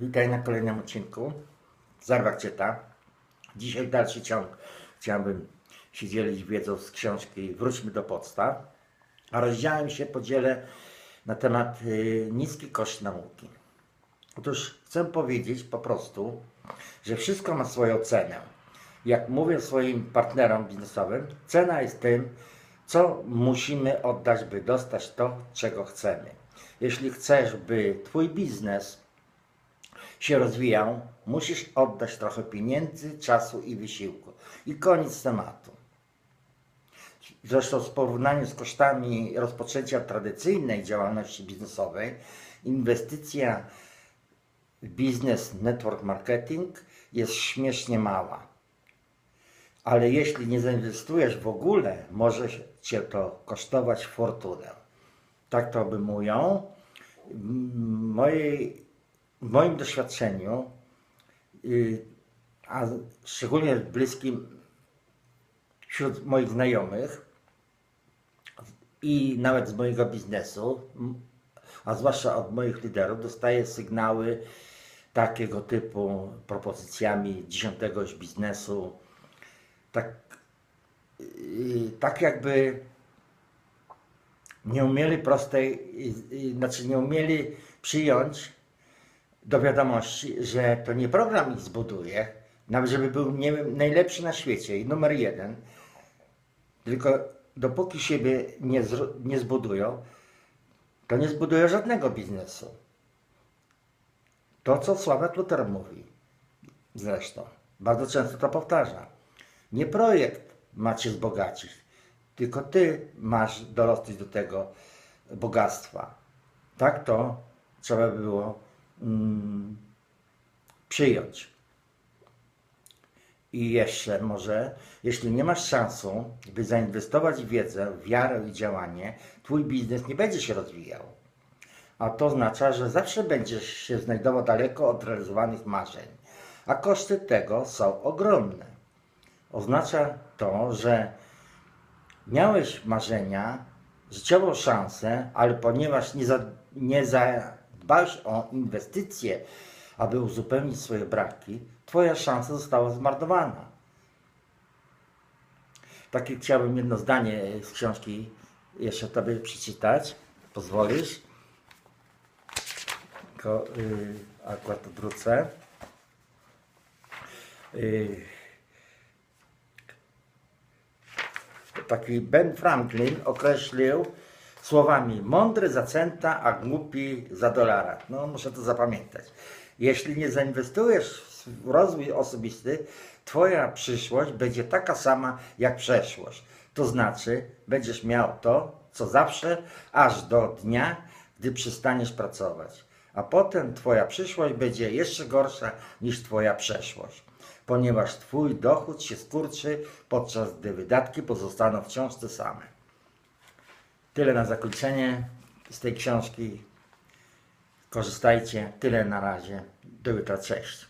Witaj na kolejnym odcinku. Zarwak czyta. Dzisiaj dalszy ciąg. Chciałbym się dzielić wiedzą z książki Wróćmy do podstaw. A rozdziałem się podzielę na temat y, niski koszt nauki. Otóż chcę powiedzieć po prostu, że wszystko ma swoją cenę. Jak mówię swoim partnerom biznesowym, cena jest tym, co musimy oddać, by dostać to, czego chcemy. Jeśli chcesz, by Twój biznes się rozwijał, musisz oddać trochę pieniędzy, czasu i wysiłku. I koniec tematu. Zresztą w porównaniu z kosztami rozpoczęcia tradycyjnej działalności biznesowej, inwestycja w biznes network marketing jest śmiesznie mała. Ale jeśli nie zainwestujesz w ogóle, może cię to kosztować fortunę. Tak to obejmują. W mojej, w moim doświadczeniu, y, a szczególnie bliskim wśród moich znajomych i nawet z mojego biznesu, a zwłaszcza od moich liderów, dostaję sygnały takiego typu propozycjami dziesiątego już biznesu, tak, yy, tak jakby nie umieli prostej, yy, znaczy nie umieli przyjąć do wiadomości, że to nie program ich zbuduje, nawet żeby był nie najlepszy na świecie i numer jeden, tylko dopóki siebie nie, nie zbudują, to nie zbudują żadnego biznesu. To, co Sławek Luter mówi, zresztą, bardzo często to powtarza. Nie projekt ma cię wzbogacić, tylko ty masz dorosnąć do tego bogactwa. Tak to trzeba było mm, przyjąć. I jeszcze może, jeśli nie masz szansu, by zainwestować w wiedzę, wiarę i działanie, twój biznes nie będzie się rozwijał. A to oznacza, że zawsze będziesz się znajdował daleko od realizowanych marzeń, a koszty tego są ogromne. Oznacza to, że miałeś marzenia, życiową szansę, ale ponieważ nie, za, nie zadbałeś o inwestycje, aby uzupełnić swoje braki, twoja szansa została zmarnowana. Takie chciałbym jedno zdanie z książki jeszcze tobie przeczytać. Pozwolisz? Tylko y, akurat odwrócę. Y, taki Ben Franklin określił słowami mądry za centa, a głupi za dolara. No muszę to zapamiętać. Jeśli nie zainwestujesz w rozwój osobisty, twoja przyszłość będzie taka sama jak przeszłość. To znaczy, będziesz miał to, co zawsze, aż do dnia, gdy przestaniesz pracować. A potem twoja przyszłość będzie jeszcze gorsza niż twoja przeszłość ponieważ Twój dochód się skurczy, podczas gdy wydatki pozostaną wciąż te same. Tyle na zakończenie z tej książki. Korzystajcie. Tyle na razie. Do jutra. Cześć.